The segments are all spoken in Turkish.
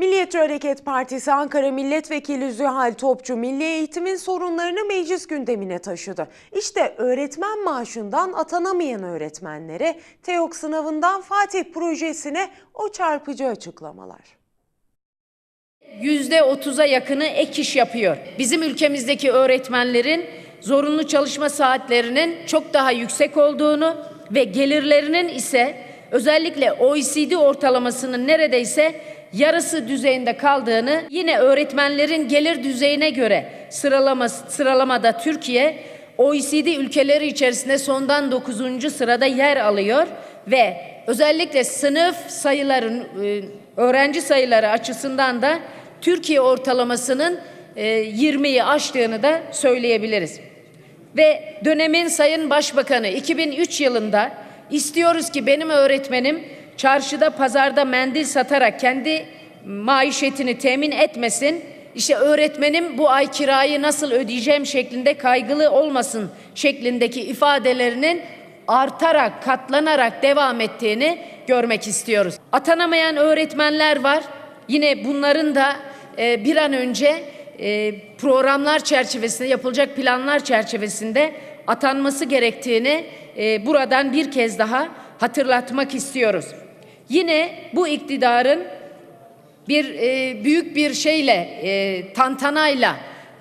Milliyetçi Hareket Partisi Ankara Milletvekili Zühal Topçu milli eğitimin sorunlarını meclis gündemine taşıdı. İşte öğretmen maaşından atanamayan öğretmenlere, TEOK sınavından Fatih projesine o çarpıcı açıklamalar. yüzde otuza yakını ek iş yapıyor. Bizim ülkemizdeki öğretmenlerin zorunlu çalışma saatlerinin çok daha yüksek olduğunu ve gelirlerinin ise özellikle OECD ortalamasının neredeyse yarısı düzeyinde kaldığını yine öğretmenlerin gelir düzeyine göre sıralama, sıralamada Türkiye OECD ülkeleri içerisinde sondan 9. sırada yer alıyor ve özellikle sınıf sayıların e, öğrenci sayıları açısından da Türkiye ortalamasının e, 20'yi aştığını da söyleyebiliriz. Ve dönemin Sayın Başbakanı 2003 yılında istiyoruz ki benim öğretmenim çarşıda pazarda mendil satarak kendi maişetini temin etmesin. İşte öğretmenim bu ay kirayı nasıl ödeyeceğim şeklinde kaygılı olmasın şeklindeki ifadelerinin artarak, katlanarak devam ettiğini görmek istiyoruz. Atanamayan öğretmenler var. Yine bunların da e, bir an önce e, programlar çerçevesinde yapılacak planlar çerçevesinde atanması gerektiğini e, buradan bir kez daha hatırlatmak istiyoruz. Yine bu iktidarın bir e, büyük bir şeyle e, tantanayla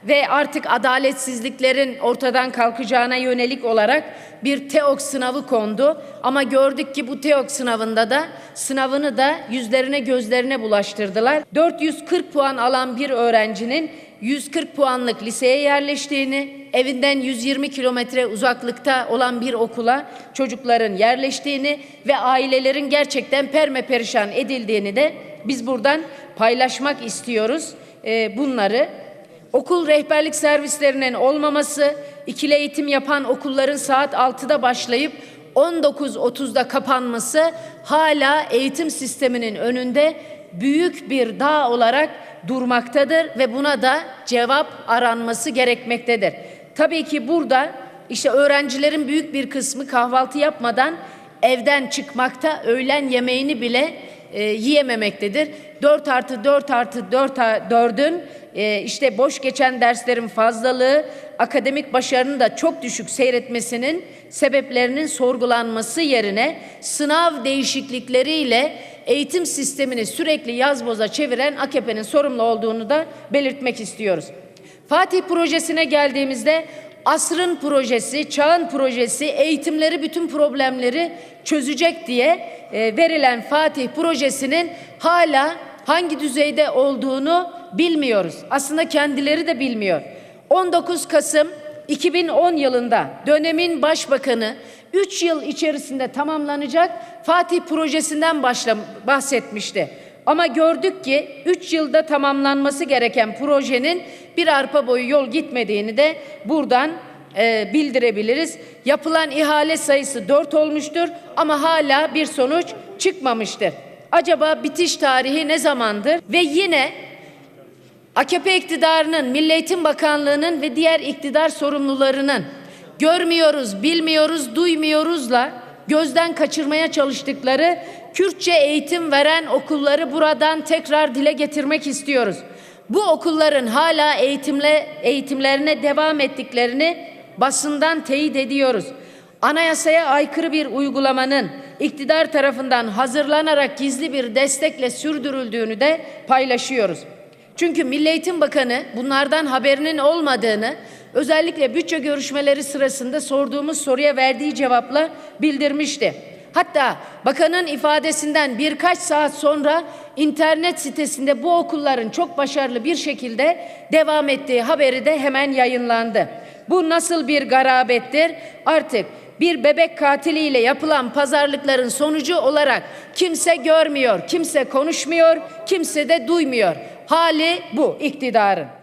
ve artık adaletsizliklerin ortadan kalkacağına yönelik olarak bir TEOK sınavı kondu. Ama gördük ki bu TEOK sınavında da sınavını da yüzlerine gözlerine bulaştırdılar. 440 puan alan bir öğrencinin 140 puanlık liseye yerleştiğini, evinden 120 kilometre uzaklıkta olan bir okula çocukların yerleştiğini ve ailelerin gerçekten perme perişan edildiğini de biz buradan paylaşmak istiyoruz e, bunları. Okul rehberlik servislerinin olmaması, ikili eğitim yapan okulların saat 6'da başlayıp 19.30'da kapanması hala eğitim sisteminin önünde büyük bir dağ olarak durmaktadır ve buna da cevap aranması gerekmektedir. Tabii ki burada işte öğrencilerin büyük bir kısmı kahvaltı yapmadan evden çıkmakta, öğlen yemeğini bile e, yiyememektedir. 4 artı 4 artı 4 4'ün e, işte boş geçen derslerin fazlalığı, akademik başarının da çok düşük seyretmesinin sebeplerinin sorgulanması yerine sınav değişiklikleriyle eğitim sistemini sürekli yaz boza çeviren AKP'nin sorumlu olduğunu da belirtmek istiyoruz. Fatih projesine geldiğimizde asrın projesi, çağın projesi, eğitimleri bütün problemleri çözecek diye e, verilen Fatih projesinin hala hangi düzeyde olduğunu bilmiyoruz. Aslında kendileri de bilmiyor. 19 Kasım 2010 yılında dönemin başbakanı 3 yıl içerisinde tamamlanacak Fatih projesinden başla, bahsetmişti. Ama gördük ki 3 yılda tamamlanması gereken projenin bir arpa boyu yol gitmediğini de buradan e, bildirebiliriz. Yapılan ihale sayısı 4 olmuştur ama hala bir sonuç çıkmamıştır. Acaba bitiş tarihi ne zamandır? Ve yine AKP iktidarının, Milli Eğitim Bakanlığı'nın ve diğer iktidar sorumlularının görmüyoruz, bilmiyoruz, duymuyoruzla gözden kaçırmaya çalıştıkları Kürtçe eğitim veren okulları buradan tekrar dile getirmek istiyoruz. Bu okulların hala eğitimle eğitimlerine devam ettiklerini basından teyit ediyoruz. Anayasaya aykırı bir uygulamanın iktidar tarafından hazırlanarak gizli bir destekle sürdürüldüğünü de paylaşıyoruz. Çünkü Milli Eğitim Bakanı bunlardan haberinin olmadığını özellikle bütçe görüşmeleri sırasında sorduğumuz soruya verdiği cevapla bildirmişti. Hatta bakanın ifadesinden birkaç saat sonra internet sitesinde bu okulların çok başarılı bir şekilde devam ettiği haberi de hemen yayınlandı. Bu nasıl bir garabettir? Artık bir bebek katiliyle yapılan pazarlıkların sonucu olarak kimse görmüyor, kimse konuşmuyor, kimse de duymuyor. Hali bu iktidarın.